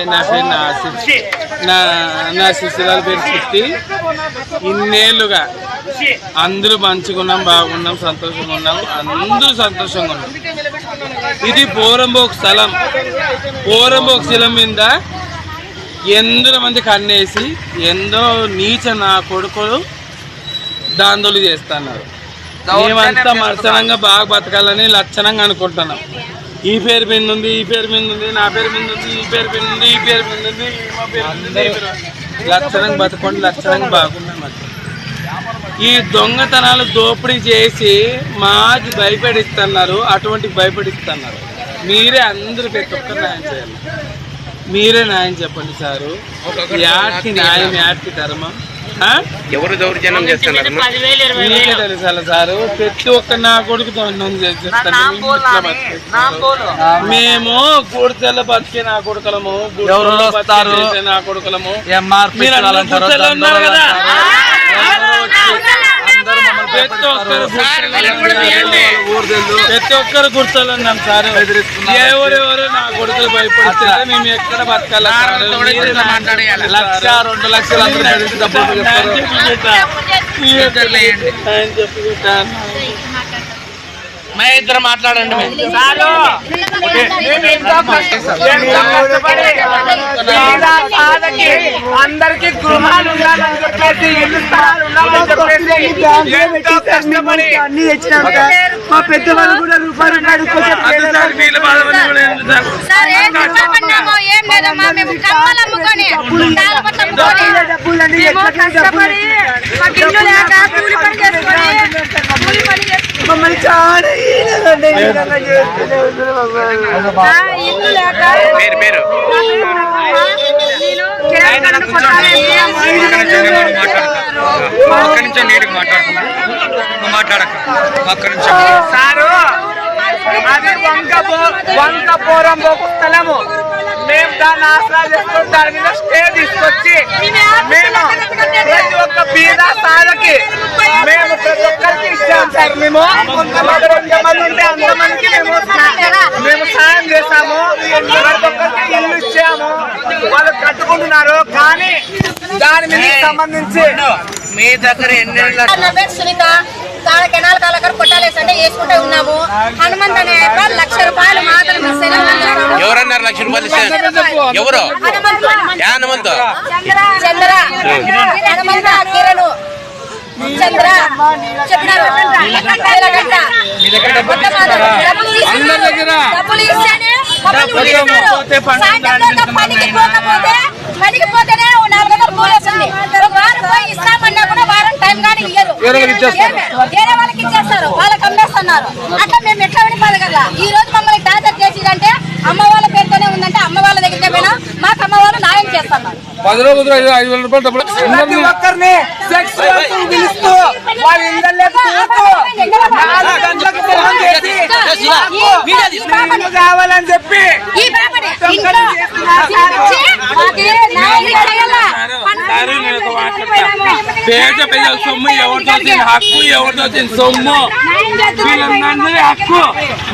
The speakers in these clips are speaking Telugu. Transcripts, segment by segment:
పేరు నా నా నా శిశురాల పేరు శక్తి ఇన్నేళ్ళుగా అందరూ మంచుకున్నాం బాగున్నాం సంతోషంగా ఉన్నాం అందరూ సంతోషంగా ఉన్నాం ఇది పోరంబోక్ స్థలం. పోరంబోక్ స్థలం మీద ఎందరో మంది కన్నేసి ఎందో నీచ నా కొడుకులు దాందులు చేస్తున్నారు. మేమంతా మర్చనంగా బాగా బతకాలని లక్షణంగా అనుకుంటున్నాం. ఈ పేరు మీద ఉంది ఈ పేరు మీద ఉంది నా పేరు మీద ఉంది ఈ పేరు మీద ఉంది ఈ పేరు మీద ఉంది మా పేరు మీద. లక్షణంగా బతకండి లక్షణంగా బాగున్నాం అది ఈ దొంగతనాలు దోపిడీ చేసి మాకు భయపడిస్తున్నారు అటువంటి భయపడిస్తున్నారు. మీరే అందరూ ప్రతి ఒక్కరు న్యాయం చేయాలి. మీరే న్యాయం చెప్పండి సారు. యాటికి న్యాయం యాటికి ధర్మం? ఎవరు దౌర్జన్యం చేస్తున్నారు తెలుసాల సారు ప్రతి ఒక్క నా కొడుకు. మేము గుడిసెల బతికే నా కొడుకులము ఎవరు వస్తారు? నా కొడుకులము ఎంఆర్ మీరు అందరూ గుడిసెలో ఉన్నారు కదా ప్రతి ఒక్కరు ప్రతి ఒక్కరు గుర్తులు ఉన్నాం సార్ ఎవరెవరు నా కొడుకులు భయపడితే మేము ఎక్కడ బతకాలి? లక్ష. రెండు లక్షలు అందరూ డబ్బులు మా ఇద్దరు మాట్లాడండి అందరికి గృహాలు ఉండాలని చెప్పేసి ఇల్లు స్థలాలు ఉండాలని చెప్పేసి ఎంతో కష్టపడి అన్ని తెచ్చినాక మా పెద్దవాళ్ళు కూడా రూపాయలు మమ్మల్ని చాలా ఇల్లు లేక మాట్లాడుతున్నా మాట్లాడక. సారు అది వంక వంక పోరం ఒక స్థలము. మేము దాన్ని ఆసరా దాని మీద స్టే తీసుకొచ్చి మేము ప్రతి ఒక్క బీద సాధకి మేము ప్రతి ఒక్కరికి ఇచ్చాం సార్ మేము. కొంతమంది ఎంతమంది ఉంటే అంతమందికి మేము మేము సాయం చేశాము. ప్రతి ఒక్కరికి ఇల్లు ఇచ్చాము. వాళ్ళు కట్టుకుంటున్నారు కానీ దాని మీద సంబంధించి మీ దగ్గర ఎన్ని నా పేరు సునీత తాళ కెనాల కాలకర్ కొట్టాలేసంటే వేసుకుంటే ఉన్నాము హనుమంత్ అనే ఆయన లక్ష రూపాయలు మాత్రం మిస్ ఎవరన్నారు లక్ష రూపాయలు ఇస్తే? ఎవరు? హనుమంత్. చంద్ర హనుమంత కిరణ్. చంద్ర. చెప్పినారు నీలకంఠ. డబ్బులు ఇస్తేనే- పనికి పోకపోతే పనికి పోతేనే ఓ నాలుగు వందలు కూలి వస్తుంది ఒక వారం పోయి ఇస్తామన్నా కూడా వారం టైం కానీ ఇయ్యరు? వేరే వాళ్ళకి ఇచ్చేస్తారు వాళ్ళకి అమ్మేస్తున్నారు అట్లా మేము ఎట్లా పని బతకగల ఈ రోజు మమ్మల్ని టార్చర్ చేసిందంటే అమ్మ వాళ్ళ పేరుతోనే ఉందంటే అమ్మ వాళ్ళ దగ్గరికి పోయినా మాకు అమ్మ వాళ్ళు న్యాయం చేస్తున్నారు పది రోజులు ఐదు వేల రూపాయలు డబ్బులు ప్రతి ఒక్కరిని సెక్స్ పిలుస్తూ కావాలని చెప్పి పేద ప్రజల సొమ్ము ఎవరితో వచ్చింది హక్కు ఎవరితో వచ్చింది సొమ్ము. వీళ్ళందరి హక్కు.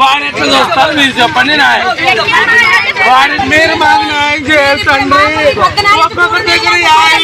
వాడు ఎట్లా చూస్తారు? మీరు చెప్పండి న్యాయం వాడి మీరు మాకు న్యాయం చేయాలి తండ్రి ఒక్కొక్కరి దగ్గర యాభై